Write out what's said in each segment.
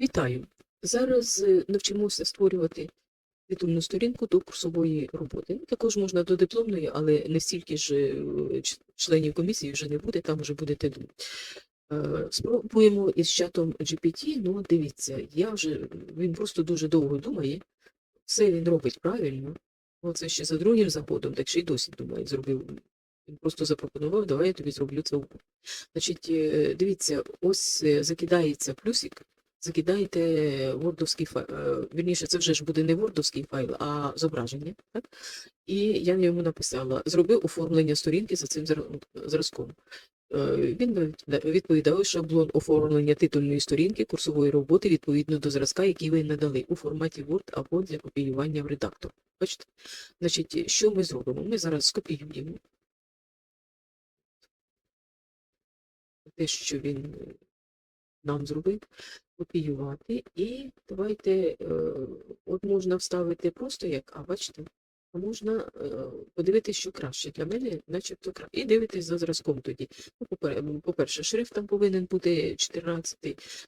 Вітаю! Зараз е, навчимося створювати титульну сторінку до курсової роботи. Також можна до дипломної, але не стільки ж е, членів комісії вже не буде, там вже будете думати. Е, Спробуємо із чатом GPT. Ну, дивіться, я вже він просто дуже довго думає. Все він робить правильно. Оце ще за другим заходом, так ще й досі думає, зробив. Він просто запропонував, давай я тобі зроблю це. Значить, дивіться, ось закидається плюсик, закидаєте вордовський файл. Вірніше, це вже ж буде не вордовський файл, а зображення. Так? І я йому написала: зроби оформлення сторінки за цим зразком. Е, Він відповідав, шаблон оформлення титульної сторінки курсової роботи відповідно до зразка, який ви надали у форматі Word або для копіювання в редактор. Бачите? Значить, що ми зробимо? Ми зараз скопіюємо те, що він е, нам зробив, копіювати. І давайте, е, от можна вставити просто як, а бачите, а можна е, подивитися, що краще. Для мене, начебто, краще. І дивитись за зразком тоді. Ну, По-перше, шрифт там повинен бути 14,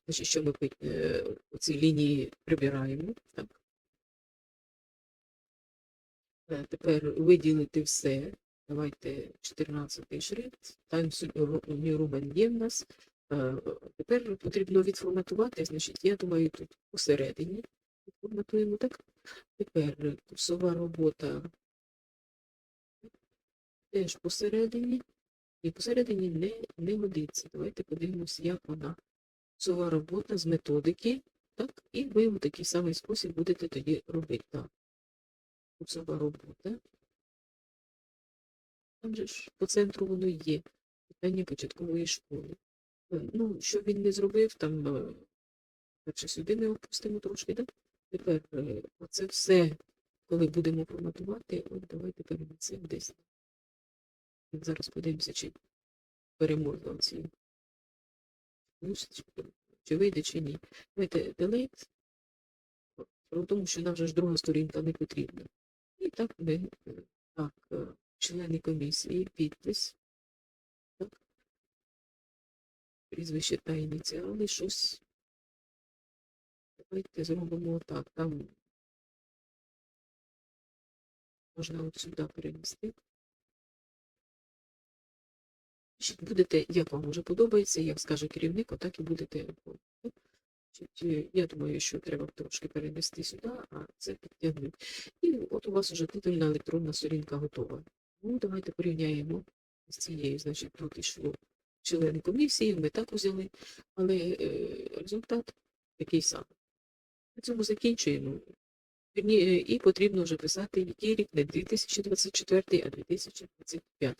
значить, що ми е, ці лінії прибираємо. Так. Тепер виділити все. Давайте 14 шрифт. Times New Roman є в нас. Е, Тепер потрібно відформатувати. Значить, я думаю, тут посередині відформатуємо так. Тепер курсова робота теж посередині. І посередині не, не годиться. Давайте подивимося, як вона. Курсова робота з методики. Так, і ви в такий самий спосіб будете тоді робити. Так. Курсова робота. Там же ж по центру воно є. Питання початкової школи. Е, Ну, що він не зробив, там е, перше сюди ми опустимо трошки, так? Тепер е, оце все, коли будемо форматувати, от давайте перенесемо десь. Зараз подивимося, чи переможна ці. Чи вийде, чи ні. Давайте delete. Про тому, що нам вже ж друга сторінка не потрібна. І так ми так, члени комісії, підпис. Прізвище та ініціали, щось. Давайте зробимо так. Там можна от сюди перенести. Будете, як вам вже подобається, як скаже керівник, отак і будете Я думаю, що треба трошки перенести сюди, а це підтягнути. І от у вас вже титульна електронна сторінка готова. Ну, давайте порівняємо з цією. Значить, тут йшло члени комісії, ми так взяли, але е, результат такий самий. На цьому закінчуємо. І потрібно вже писати, який рік не 2024, а 2025.